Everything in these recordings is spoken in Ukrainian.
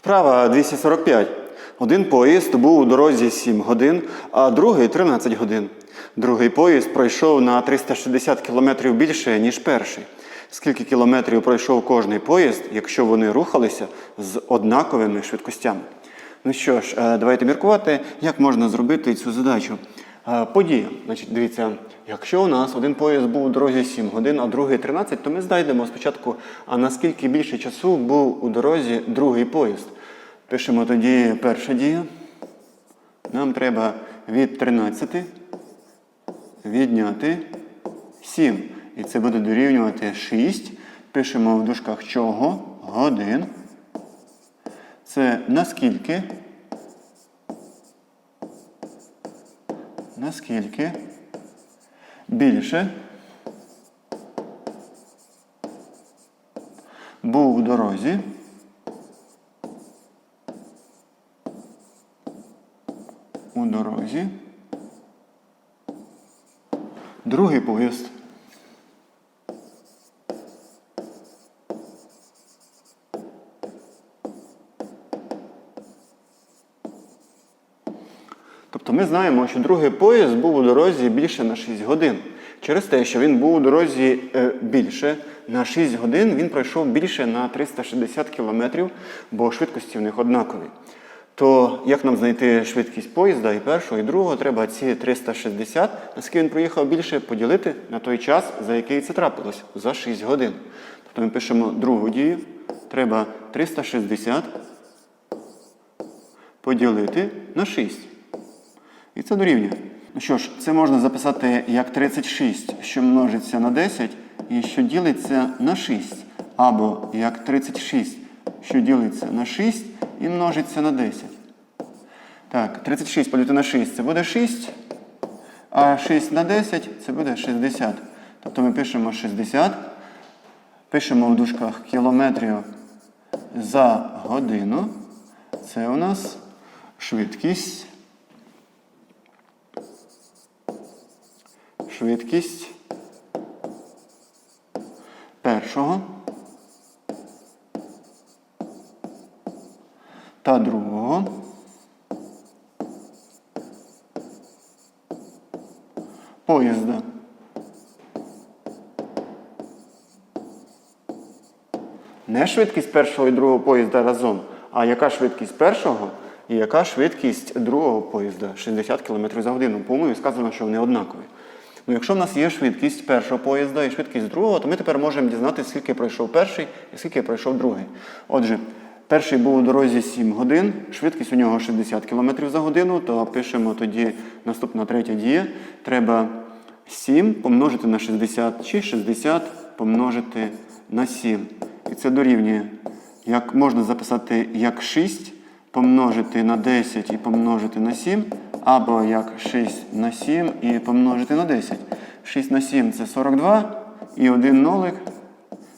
Вправа 245. Один поїзд був у дорозі 7 годин, а другий 13 годин. Другий поїзд пройшов на 360 кілометрів більше, ніж перший. Скільки кілометрів пройшов кожний поїзд, якщо вони рухалися з однаковими швидкостями? Ну що ж, е, давайте міркувати, як можна зробити цю задачу. Подія. Значить, дивіться, якщо у нас один поїзд був у дорозі 7 годин, а другий 13, то ми знайдемо спочатку, а наскільки більше часу був у дорозі другий поїзд. Пишемо тоді перша дія. Нам треба від 13 відняти 7. І це буде дорівнювати 6. Пишемо в дужках чого? Годин. Це наскільки? Наскільки? Більше. Був в дорозі. У дорозі. Другий поїзд. Тобто ми знаємо, що другий поїзд був у дорозі більше на 6 годин. Через те, що він був у дорозі е, більше на 6 годин, він пройшов більше на 360 кілометрів, бо швидкості в них однакові. То як нам знайти швидкість поїзда і першого, і другого, треба ці 360, наскільки він проїхав більше, поділити на той час, за який це трапилось, за 6 годин. Тобто ми пишемо другу дію. Треба 360 поділити на 6. І це дорівнює. Ну що ж, це можна записати як 36, що множиться на 10, і що ділиться на 6. Або як 36, що ділиться на 6 і множиться на 10. Так, 36 поділити на 6 це буде 6. А 6 на 10 це буде 60. Тобто ми пишемо 60. Пишемо в дужках кілометрів за годину. Це у нас швидкість. Швидкість першого та другого поїзда. Не швидкість першого і другого поїзда разом, а яка швидкість першого і яка швидкість другого поїзда 60 км за годину. По-моєму, сказано, що вони однакові. Ну, якщо в нас є швидкість першого поїзда і швидкість другого, то ми тепер можемо дізнатися, скільки пройшов перший і скільки пройшов другий. Отже, перший був у дорозі 7 годин, швидкість у нього 60 км за годину, то пишемо тоді наступна третя дія. Треба 7 помножити на 60 чи 60 помножити на 7. І це дорівнює. Як можна записати як 6 помножити на 10 і помножити на 7, або як 6 на 7 і помножити на 10. 6 на 7 це 42, і один нолик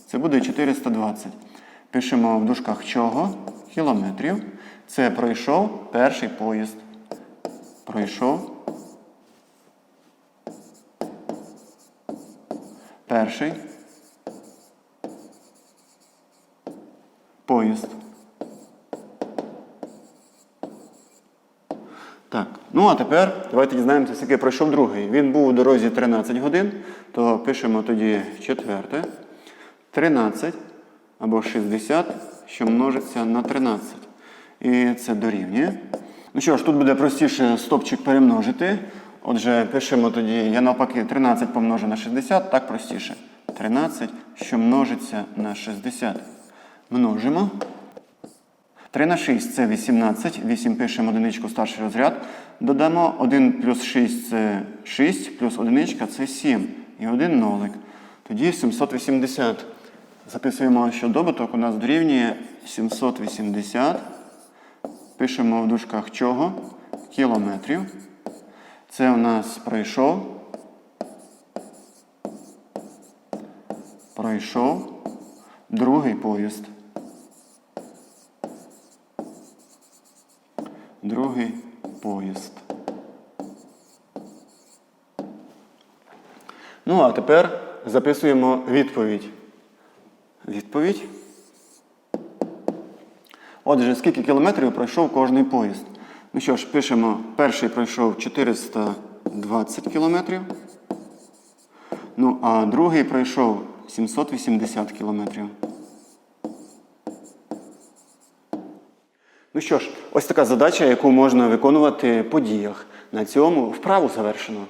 це буде 420. Пишемо в дужках чого? Кілометрів. Це пройшов перший поїзд. Пройшов. Перший. Поїзд. Так, ну а тепер давайте дізнаємося, скільки пройшов другий. Він був у дорозі 13 годин, то пишемо тоді четверте. 13 або 60, що множиться на 13. І це дорівнює. Ну що ж, тут буде простіше стопчик перемножити. Отже, пишемо тоді, я навпаки, 13 помножу на 60, так простіше. 13, що множиться на 60. Множимо. 3 на 6 це 18. 8 пишемо одиничку старший розряд. Додамо 1 плюс 6 це 6, плюс одиничка це 7. І один нолик. Тоді 780. Записуємо, що добуток у нас дорівнює 780. Пишемо в дужках чого? Кілометрів. Це у нас пройшов. Пройшов другий поїзд. Другий поїзд. Ну, а тепер записуємо відповідь. Відповідь. Отже, скільки кілометрів пройшов кожний поїзд? Ну що ж, пишемо, перший пройшов 420 кілометрів. Ну, а другий пройшов 780 кілометрів. Ну що ж, ось така задача, яку можна виконувати по діях. На цьому вправу завершено.